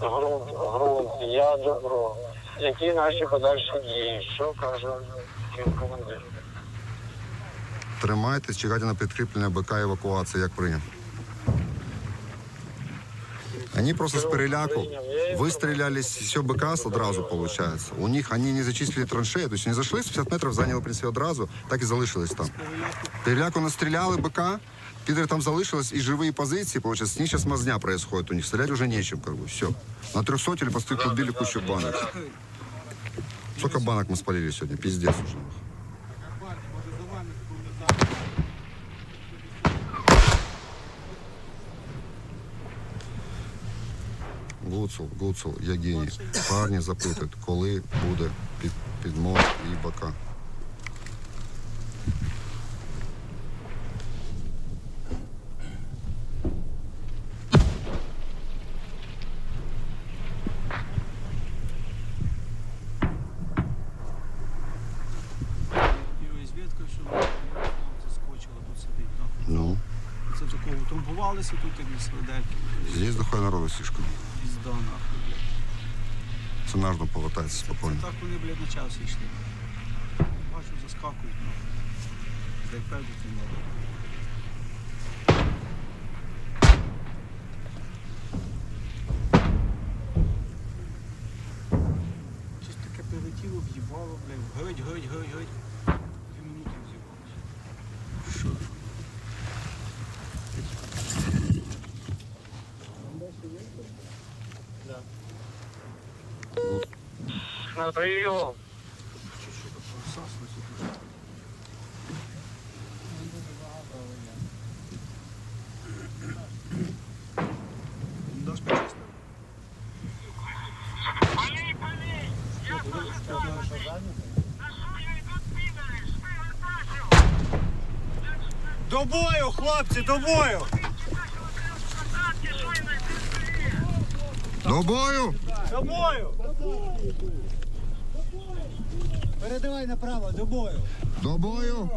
грунт, грунт, я добро. Які наші подальші дії? Що каже командир? Тримайтесь, чекайте на підкріплення БК евакуації, як прийнято. Они просто с переляку выстрелялись все БК одразу, получается. У них они не зачислили траншею, то есть они зайшли з 50 метрів, зайняли, в принципі, одразу, так і залишились там. Переляку настріляли БК, Підери там залишились, і живі позиції, получается, с них сейчас мазня происходит у них, стрелять уже нечем, как бы, все. На 300 или просто убили кучу банок. Сколько банок мы спалили сегодня, пиздец уже. Гуцул, Гуцул, я геній. Парні запитують, коли буде під, підмог і бока. Ну, Це такого трамбувалися тут, як свидельки. здесь дохуя народу сішка. Пізда нахуй. Це нажно повертається Це так вони, блядь, на час йшли. Бачу, заскакують нахуй. Дай певно, не надо. Щось таке прилетіло, в'їбало, блядь. Геть, геть, геть, геть. На почистив? До бою, хлопці, до бою! До бою! До бою! Передавай направо, до бою! До бою!